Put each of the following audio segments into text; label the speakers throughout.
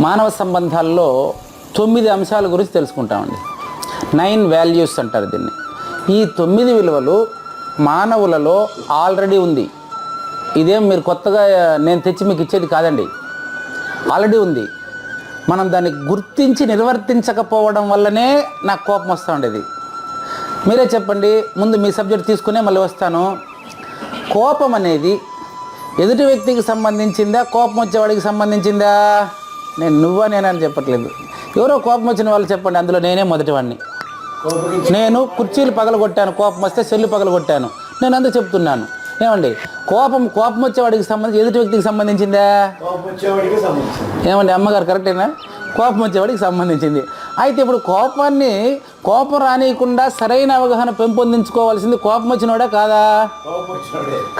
Speaker 1: మానవ సంబంధాల్లో తొమ్మిది అంశాల గురించి తెలుసుకుంటామండి. నైన్ వాల్యూస్ అంటారు దీన్ని. ఈ తొమ్మిది విలువలు మానవులలో ఆల్రెడీ ఉంది. ఇదేం మీరు కొత్తగా నేను తెచ్చి మీకు ఇచ్చేది కాదండి. ఆల్రెడీ ఉంది. మనం దాన్ని గుర్తించి నిర్వర్తించకపోవడం వల్లనే నాకు కోపం వస్తూ ఉండేది మీరే చెప్పండి ముందు మీ సబ్జెక్ట్ తీసుకునే మళ్ళీ వస్తాను. కోపం అనేది ఎదుటి వ్యక్తికి సంబంధించిందా కోపం వచ్చేవాడికి సంబంధించిందా? నేను నువ్వా నేనని చెప్పట్లేదు. ఎవరో కోపం వచ్చిన వాళ్ళు చెప్పండి అందులో నేనే మొదటివాడిని నేను కుర్చీలు పగలగొట్టాను కోపం వస్తే సెల్లు పగలగొట్టాను. నేను అందుకు చెప్తున్నాను. ఏమండి కోపం కోపం వచ్చేవాడికి సంబంధించి ఎదుటి వ్యక్తికి సంబంధించిందా? ఏమండి అమ్మగారు కరెక్టేనా? కోపం వచ్చేవాడికి సంబంధించింది. అయితే ఇప్పుడు కోపాన్ని కోపం రానియకుండా సరైన అవగాహన పెంపొందించుకోవాల్సింది కోపం వచ్చినోడే కాదా?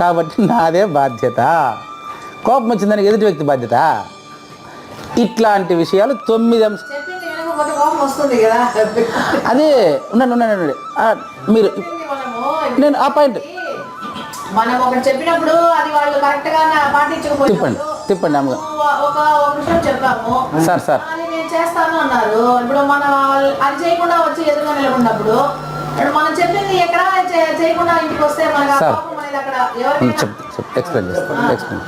Speaker 1: కాబట్టి నాదే బాధ్యత. కోపం వచ్చిందానికి ఎదుటి వ్యక్తి బాధ్యత. ఇట్లాంటి విషయాలు తొమ్మిది అంశ అదే ఉండండి ఆ, మీరు నేను ఆ పాయింట్
Speaker 2: మనం ఒకటి చెప్పినప్పుడు అది వాళ్ళు కరెక్ట్గా
Speaker 1: తిప్పండి
Speaker 2: పాటించకపోయినప్పుడు
Speaker 1: తిప్పండి అమ్మగారు.
Speaker 2: ఒక ఒక విషయం చెప్పాము.
Speaker 1: Sir sir.
Speaker 2: అది నేను చేస్తాను అన్నారు. ఇప్పుడు మనం వాళ్ళ- అది చేయకుండా వచ్చి ఎదురుగా నిలబడినప్పుడు ఇప్పుడు మనం చెప్పింది ఎక్కడ చే- చేయకుండా ఇంటికి వస్తే మనకి ఆ
Speaker 1: సార్.
Speaker 2: కోపం అనేది అక్కడ ఎవరికైనా
Speaker 1: చెప్ చెప్ ఎక్స్ప్లెయిన్ చేస్తాను ఎక్స్ప్లెయిన్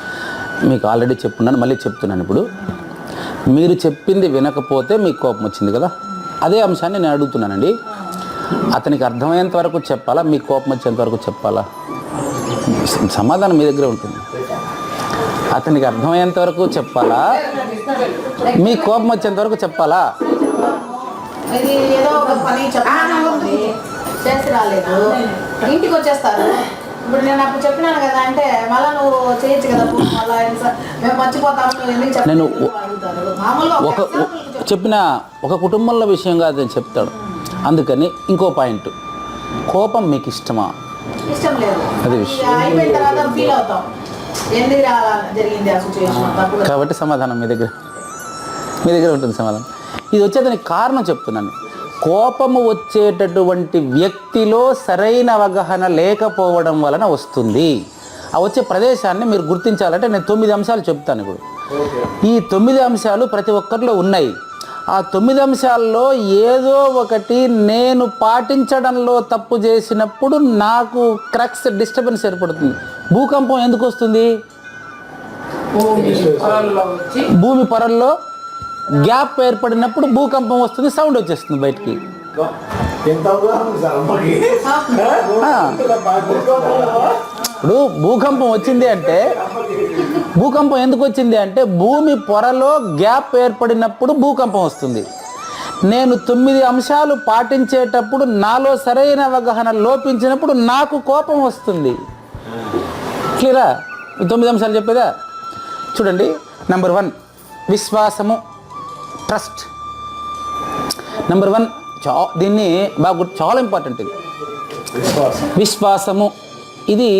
Speaker 1: మీకు ఆల్రెడీ చెప్పున్నాను మళ్ళీ చెప్తున్నాను ఇప్పుడు. మీరు చెప్పింది వినకపోతే మీకు కోపం వచ్చింది కదా? అదే అంశాన్ని నేను అడుగుతున్నానండి. అతనికి అర్థమయ్యేంత వరకు చెప్పాలా? మీకు కోపం వచ్చేంత వరకు చెప్పాలా? సమాధానం మీ దగ్గర ఉంటుంది. అతనికి అర్థమయ్యేంత వరకు చెప్పాలా? మీ కోపం వచ్చేంత వరకు చెప్పాలా?
Speaker 2: ఇంటికి వచ్చేస్తారు. ఇప్పుడు నేను అప్పుడు చెప్పినాను కదా అంటే మళ్ళీ నువ్వు చేయొచ్చు కదా మళ్ళీ మేము మర్చిపోతాము ఎందుకు
Speaker 1: నేను
Speaker 2: ఒక.
Speaker 1: చెప్పిన ఒక కుటుంబంలో విషయం కాదు అని చెప్తాడు అందుకని ఇంకో పాయింట్. కోపం మీకు ఇష్టమా?
Speaker 2: ఇష్టం లేదు.
Speaker 1: అది
Speaker 2: అది అయిపోయిన తర్వాత ఫీల్ అవుతాం. ఎందుకు జరిగింది ఆ సిచ్యువేషన్ తప్పుగా.
Speaker 1: కాబట్టి సమాధానం మీ దగ్గర. మీ దగ్గర ఉంటుంది సమాధానం. ఇది వచ్చేదానికి కారణం చెప్తున్నాను. కోపము వచ్చేటటువంటి వ్యక్తిలో సరైన అవగాహన లేకపోవడం వలన వస్తుంది. ఆ వచ్చే ప్రదేశాన్ని మీరు గుర్తించాలంటే నేను తొమ్మిది అంశాలు చెప్తాను ఇప్పుడు. ఈ తొమ్మిది అంశాలు ప్రతి ఒక్కరిలో ఉన్నాయి. ఆ తొమ్మిది అంశాల్లో ఏదో ఒకటి నేను పాటించడంలో తప్పు చేసినప్పుడు నాకు క్రక్స్ డిస్టర్బెన్స్ ఏర్పడుతుంది. భూకంపం ఎందుకు వస్తుంది? భూమి పొరల్లో గ్యాప్ ఏర్పడినప్పుడు భూకంపం వస్తుంది సౌండ్ వచ్చేస్తుంది బయటికి. ఇప్పుడు భూకంపం వచ్చింది అంటే భూకంపం ఎందుకు వచ్చింది అంటే భూమి పొరలో గ్యాప్ ఏర్పడినప్పుడు భూకంపం వస్తుంది. నేను తొమ్మిది అంశాలు పాటించేటప్పుడు నాలో సరైన అవగాహన లోపించినప్పుడు నాకు కోపం వస్తుంది. క్లియరా? తొమ్మిది అంశాలు చెప్పేదా? చూడండి. నెంబర్ వన్ విశ్వాసము. ట్రస్ట్. నెంబర్ వన్ చా దీన్ని బాగా చాలా ఇంపార్టెంట్ ఇది.
Speaker 3: విశ్వాసం.
Speaker 1: విశ్వాసము. ఇది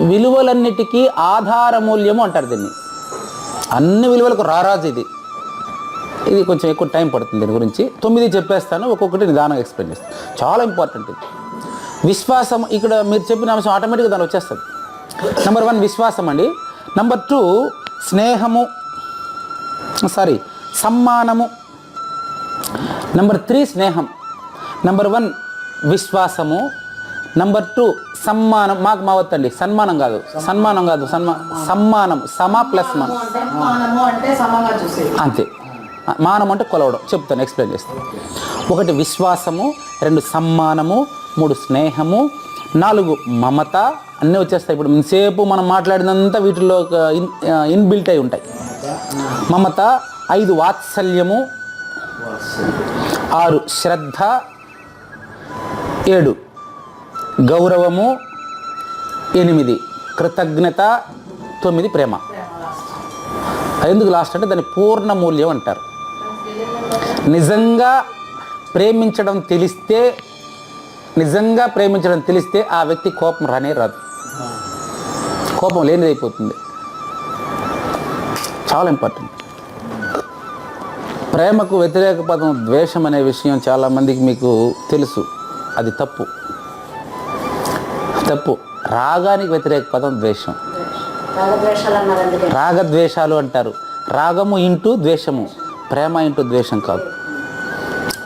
Speaker 1: విలువలన్నిటికీ ఆధార మూల్యము అంటారు దీన్ని. అన్ని విలువలకు రారాజు ఇది. ఇది కొంచెం ఎక్కువ టైం పడుతుంది దీని గురించి. తొమ్మిది చెప్పేస్తాను ఒక్కొక్కటి నిదానంగా ఎక్స్ప్లెయిన్ చేస్తాను. చాలా ఇంపార్టెంట్ ఇది. విశ్వాసం ఇక్కడ మీరు చెప్పిన అంశం ఆటోమేటిక్గా దాని వచ్చేస్తుంది. నెంబర్ వన్ విశ్వాసం అండి. నెంబర్ టూ స్నేహము. సారీ సమ్మానము. నెంబర్ త్రీ స్నేహం. నెంబర్ వన్ విశ్వాసము. నెంబర్ టూ సమ్మానం. మాకు మావత్తండి సన్మానం కాదు. సన్మానం కాదు సన్మా సమ్మానం. సమ ప్లస్ మనం. అంతే. మానం అంటే కొలవడం. చెప్తాను ఎక్స్ప్లెయిన్ చేస్తాను. ఒకటి విశ్వాసము. రెండు సమ్మానము. మూడు స్నేహము. నాలుగు మమత. అన్నీ వచ్చేస్తాయి. ఇప్పుడు ఇంతసేపు మనం మాట్లాడినంత వీటిలో ఇన్ ఇన్బిల్ట్ అయి ఉంటాయి. మమత ఐదు వాత్సల్యము. ఆరు శ్రద్ధ. ఏడు గౌరవము. ఎనిమిది కృతజ్ఞత. తొమ్మిది ప్రేమ. ఎందుకు లాస్ట్ అంటే దాని పూర్ణ మూల్యం అంటారు. నిజంగా ప్రేమించడం తెలిస్తే నిజంగా ప్రేమించడం తెలిస్తే ఆ వ్యక్తి కోపం రానే రాదు. కోపం లేనిదైపోతుంది. చాలా ఇంపార్టెంట్ ప్రేమకు వ్యతిరేక పదం ద్వేషం అనే విషయం చాలామందికి మీకు తెలుసు. అది తప్పు. తప్పు. రాగానికి వ్యతిరేక పదం ద్వేషం.
Speaker 2: రాగద్వేషాలు
Speaker 1: అంటారు. రాగము ఇంటూ ద్వేషము. ప్రేమ ఇంటూ ద్వేషం కాదు.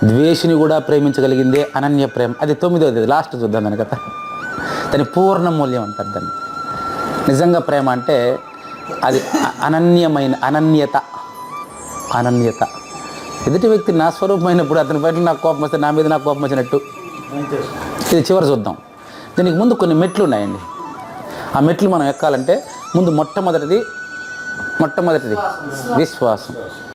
Speaker 1: ద్వేషిని కూడా ప్రేమించగలిగిందే అనన్య ప్రేమ. అది తొమ్మిదవది. లాస్ట్ చూద్దాం దాని కథ. దాని పూర్ణ మూల్యం అంటారు దాన్ని. నిజంగా ప్రేమ అంటే అది అనన్యమైన అనన్యత. అనన్యత. ఎదుటి వ్యక్తి నా స్వరూపమైనప్పుడు అతని పట్ల నాకు కోపం వస్తే నా మీద నాకు కోపం వచ్చినట్టు. ఇది చివరి చూద్దాం. దీనికి ముందు కొన్ని మెట్లు ఉన్నాయండి. ఆ మెట్లు మనం ఎక్కాలంటే ముందు మొట్టమొదటిది మొట్టమొదటిది విశ్వాసం.